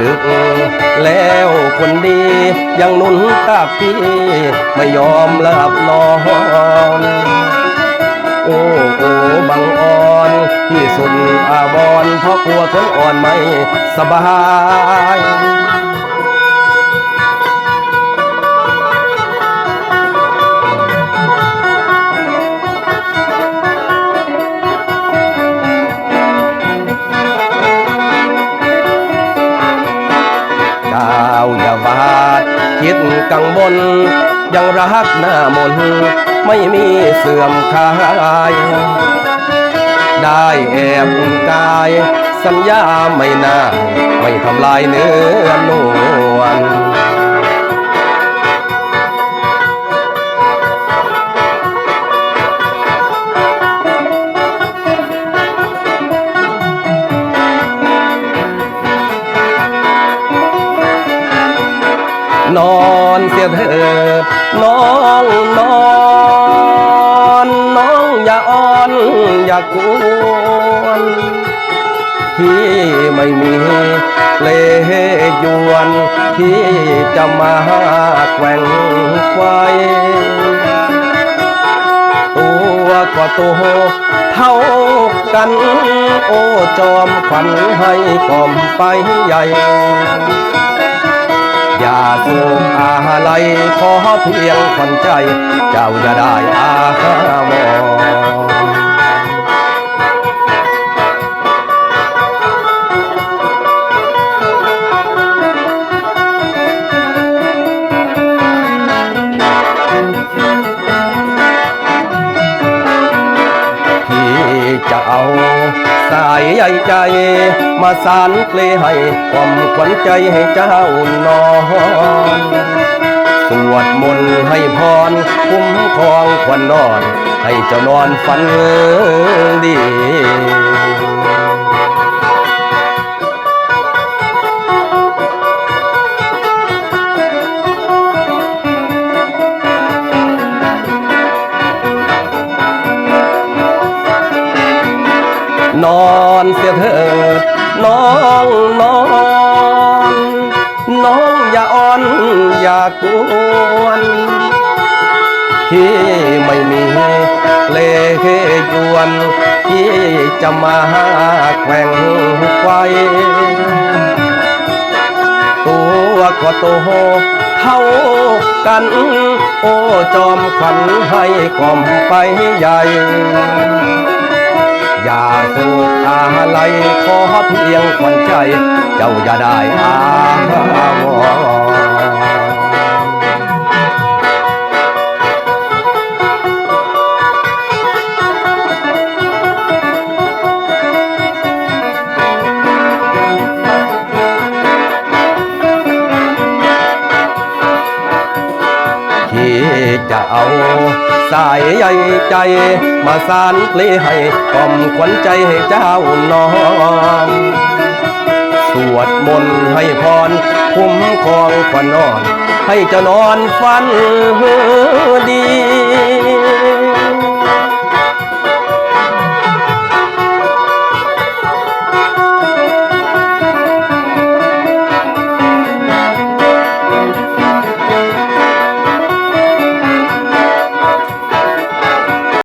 ดึก แล้วคนดียังหนุนตาพี่ไม่ยอมหลับนอนโอ้โอ้บังอ่อนที่สุดอาบอนเพราะกลัวคนอ่อนไม่สบาย เจ้าอย่าบาดคิดกังวลยังรักหน้ามนไม่มีเสื่อมคลาย ได้แอบกาย สัญญาไม่น่า ไม่ทำลายเนื้อนว นอนเสียเถิดน้องนอนน้องอย่าอ่อนอย่ากวนที่ไม่มีเลหยวนที่จะมาแกว่งไฟตัวก็โตเท่ากันโอ้จอมขวัญให้กล่อมไปใหญ่ อย่าสูบอะไรขอเพียงคนใจ เจ้าอย่าได้อาวร ใหญ่ใจ มาสานเพลให้ความขวัญใจให้เจ้านอนสวดมนต์ให้พรคุ้มครองควันนอน ให้เจ้านอนฝันดี นอนเสียเถิดน้องนอน น้องอย่าอ่อนอย่ากวนที่ไม่มีเลยวนที่จะมาแข่งไฟตัวก็โตเท่ากัน โอ้จอมขวัญให้กล่อมไปใหญ่ อย่าสูบอะไรขอเพียงขวัญใจ เจ้าอย่าได้อาวรที่จะเอา สายใยใจ มาสานเพลให้กล่อมขวัญใจให้เจ้านอนสวดมนต์ให้พรคุ้มครองขวัญนอน ให้เจ้านอนฝันดี